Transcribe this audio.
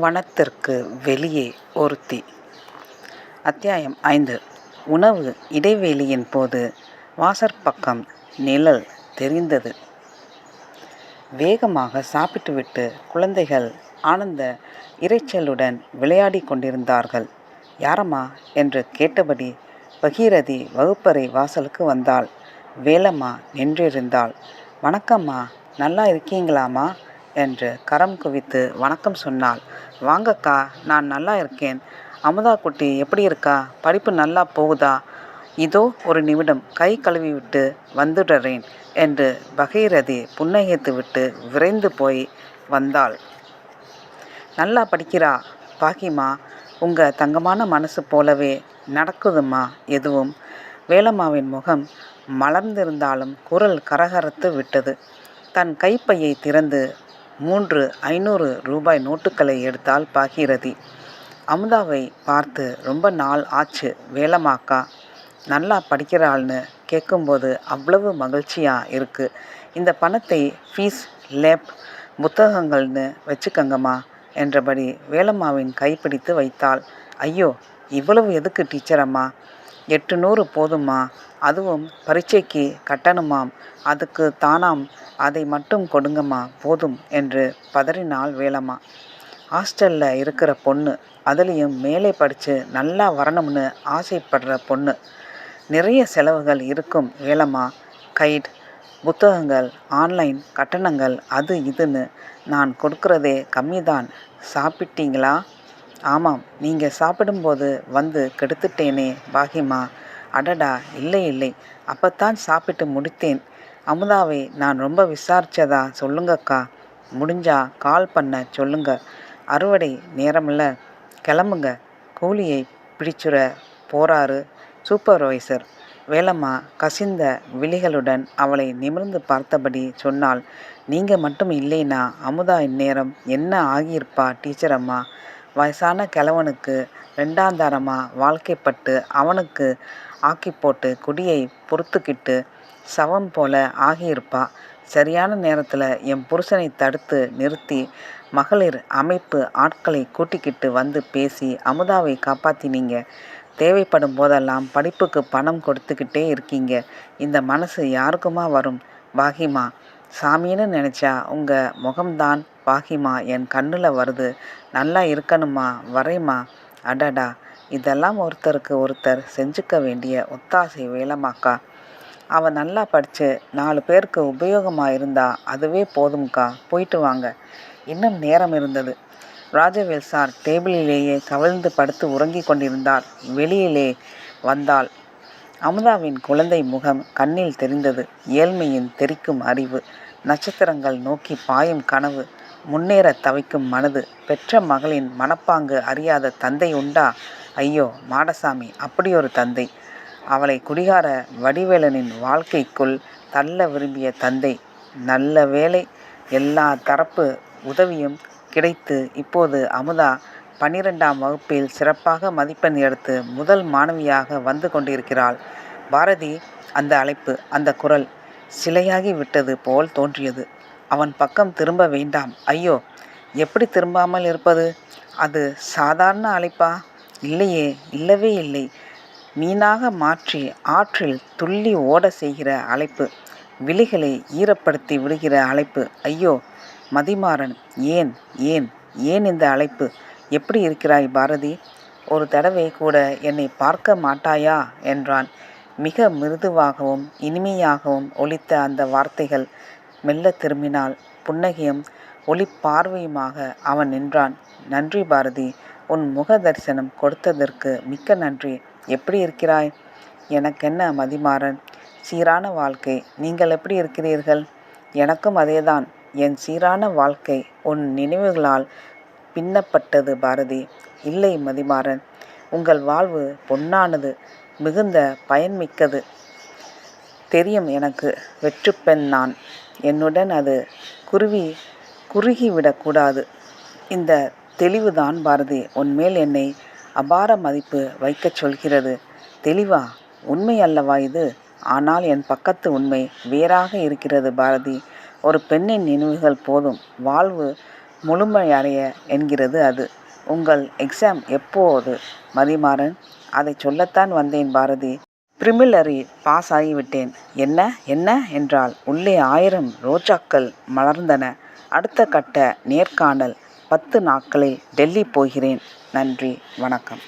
வனத்திற்கு வெளியே ஒருத்தி. அத்தியாயம் ஐந்து. உணவு இடைவேளியின் போது வாசற்பக்கம் நிழல் தெரிந்தது. வேகமாக சாப்பிட்டுவிட்டு குழந்தைகள் ஆனந்த இரைச்சலுடன் விளையாடி கொண்டிருந்தார்கள். யாரம்மா? என்று கேட்டபடி பகீரதி வகுப்பறை வாசலுக்கு வந்தாள். வேலம்மா நின்றிருந்தாள். வணக்கம்மா. நல்லா இருக்கீங்களாம்மா? என்று கரம் குவித்து வணக்கம் சொன்னாள். வாங்கக்கா நான் நல்லா இருக்கேன். அமுதா குட்டி எப்படி இருக்கா? படிப்பு நல்லா போகுதா? இதோ ஒரு நிமிடம் கை கழுவி விட்டு வந்துடுறேன் என்று பகீரதி புன்னகைத்து விட்டு விரைந்து போய் வந்தாள். நல்லா படிக்கிறா பாக்கிமா உங்க தங்கமான மனசு போலவே நடக்குதும்மா எதுவும். வேலம்மாவின் முகம் மலர்ந்திருந்தாலும் குரல் கரகரத்து விட்டது. தன் கைப்பையை திறந்து மூன்று ஐநூறு ரூபாய் நோட்டுகளை எடுத்தால் பாகீரதி அமுதாவை பார்த்து ரொம்ப நாள் ஆச்சு வேலம்மாக்கா நல்லா படிக்கிறாள்னு கேட்கும்போது அவ்வளவு மகிழ்ச்சியாக இருக்குது இந்த பணத்தை ஃபீஸ் லேப் புத்தகங்கள்னு வச்சுக்கங்கம்மா என்றபடி வேலம்மாவின் கைப்பிடித்து வைத்தாள். ஐயோ இவ்வளவு எதுக்கு டீச்சரம்மா எட்டு நூறு போதுமா? அதுவும் பரீட்சைக்கு கட்டணுமாம். அதுக்கு தானாம் அதை மட்டும் கொடுங்கம்மா போதும் என்று பதறினாள் வேலம்மா. ஹாஸ்டலில் இருக்கிற பொண்ணு அதுலேயும் மேலே படித்து நல்லா வரணும்னு ஆசைப்படுற பொண்ணு. நிறைய செலவுகள் இருக்கும் வேலம்மா. கைட் புத்தகங்கள் ஆன்லைன் கட்டணங்கள் அது இதுன்னு நான் கொடுக்குறதே கம்மி தான் சாப்பிட்டீங்களா? ஆமாம் நீங்கள் சாப்பிடும்போது வந்து கெடுத்துட்டேனே பாகிமா. அடடா இல்லை இல்லை. அப்பத்தான் சாப்பிட்டு முடித்தேன். அமுதாவை நான் ரொம்ப விசாரிச்சதா? சொல்லுங்கக்கா. முடிஞ்சா கால் பண்ண சொல்லுங்க. அறுவடை நேரமில்ல கிளம்புங்க. கூலியை பிடிச்சுற போறாரு சூப்பர்வைசர் வேலம்மா கசிந்த விழிகளுடன் அவளை நிமிர்ந்து பார்த்தபடி சொன்னால் நீங்கள் மட்டும் இல்லைனா அமுதா இந்நேரம் என்ன ஆகியிருப்பா டீச்சர் அம்மா? வயசான கிழவனுக்கு ரெண்டாந்தாரமாக வாழ்க்கைப்பட்டு அவனுக்கு ஆக்கி போட்டு குடியை பொறுத்துக்கிட்டு சவம் போல ஆகியிருப்பா. சரியான நேரத்தில் என் புருஷனை தடுத்து நிறுத்தி மகளிர் அமைப்பு ஆட்களை கூட்டிக்கிட்டு வந்து பேசி அமுதாவை காப்பாற்றினீங்க தேவைப்படும் போதெல்லாம் படிப்புக்கு பணம் கொடுத்துக்கிட்டே இருக்கீங்க. இந்த மனசு யாருக்குமா வரும்? பாகிமா சாமின்னு நினச்சா உங்கள் முகம்தான் பாகிமா என் கண்ணில் வருது. நல்லா இருக்கணுமா? வரைமா அடடா இதெல்லாம் ஒருத்தருக்கு ஒருத்தர் செஞ்சுக்க வேண்டிய ஒத்தாசை வேலமாக்கா அவன் நல்லா படித்து நாலு பேருக்கு உபயோகமாக இருந்தா அதுவே போதும்க்கா. போயிட்டு வாங்க. இன்னும் நேரம் இருந்தது. ராஜவேல் சார் டேபிளிலேயே கவிழ்ந்து படுத்து உறங்கி கொண்டிருந்தார். வெளியிலே வந்தாள். அமுதாவின் குழந்தை முகம் கண்ணில் தெரிந்தது. ஏழ்மையின் தெரிக்கும் அறிவு. நட்சத்திரங்கள் நோக்கி பாயும் கனவு. முன்னேற தவிக்கும் மனது. பெற்ற மகளின் மனப்பாங்கு அறியாத தந்தை உண்டா? ஐயோ மாடசாமி அப்படி ஒரு தந்தை. அவளை குடிகார வடிவேலனின் வாழ்க்கைக்குள் தள்ள விரும்பிய தந்தை. நல்ல வேலை எல்லா தரப்பு உதவியும் கிடைத்து இப்போது அமுதா பன்னிரெண்டாம் வகுப்பில் சிறப்பாக மதிப்பெண் எடுத்து முதல் மாணவியாக வந்து கொண்டிருக்கிறாள். பாரதி அந்த அழைப்பு அந்த குரல் சிலையாகி விட்டது போல் தோன்றியது. அவன் பக்கம் திரும்ப வேண்டாம். ஐயோ எப்படி திரும்பாமல் இருப்பது? அது சாதாரண அழைப்பா? இல்லையே இல்லவே இல்லை. மீனாக மாற்றி ஆற்றில் துள்ளி ஓட செய்கிற அழைப்பு. விழிகளை ஈரப்படுத்தி விடுகிற அழைப்பு. ஐயோ மதிமாறன் ஏன் ஏன் ஏன் இந்த அழைப்பு? எப்படி இருக்கிறாய் பாரதி? ஒரு தடவை கூட என்னை பார்க்க மாட்டாயா? என்றான். மிக மிருதுவாகவும் இனிமையாகவும் ஒலித்த அந்த வார்த்தைகள் மெல்ல திரும்பினாள் புன்னகையும் ஒளி பார்வையுமாக அவன் நின்றான். நன்றி பாரதி உன் முக தரிசனம் கொடுத்ததற்கு மிக்க நன்றி. எப்படி இருக்கிறாய்? எனக்கென்ன மதிமாறன்? சீரான வாழ்க்கை. நீங்கள் எப்படி இருக்கிறீர்கள்? எனக்கும் அதேதான். என் சீரான வாழ்க்கை உன் நினைவுகளால் பின்னப்பட்டது பாரதி. இல்லை மதிமாறன் உங்கள் வாழ்வு பொன்னானது மிகுந்த பயன்மிக்கது. தெரியும் எனக்கு வெற்றுப்பெண் நான். என்னுடன் அது குருவி குறுகிவிடக்கூடாது இந்த தெளிவுதான் பாரதி உன்மேல் என்னை அபார மதிப்பு வைக்கச் சொல்கிறது தெளிவா உண்மை அல்லவா இது ஆனால் என் பக்கத்து உண்மை வேறாக இருக்கிறது பாரதி ஒரு பெண்ணின் நினைவுகள் போதும் வாழ்வு முழுமையடைய என்கிறது அது. உங்கள் எக்ஸாம் எப்போது மதிமாறன்? அதை சொல்லத்தான் வந்தேன் பாரதி. Preliminary pass ஆகிவிட்டேன். என்ன? என்ன? என்றால் உள்ளே ஆயிரம் ரோஜாக்கள் மலர்ந்தன. அடுத்த கட்ட நேர்காணல் பத்து நாட்களில் டெல்லி போகிறேன். நன்றி வணக்கம்.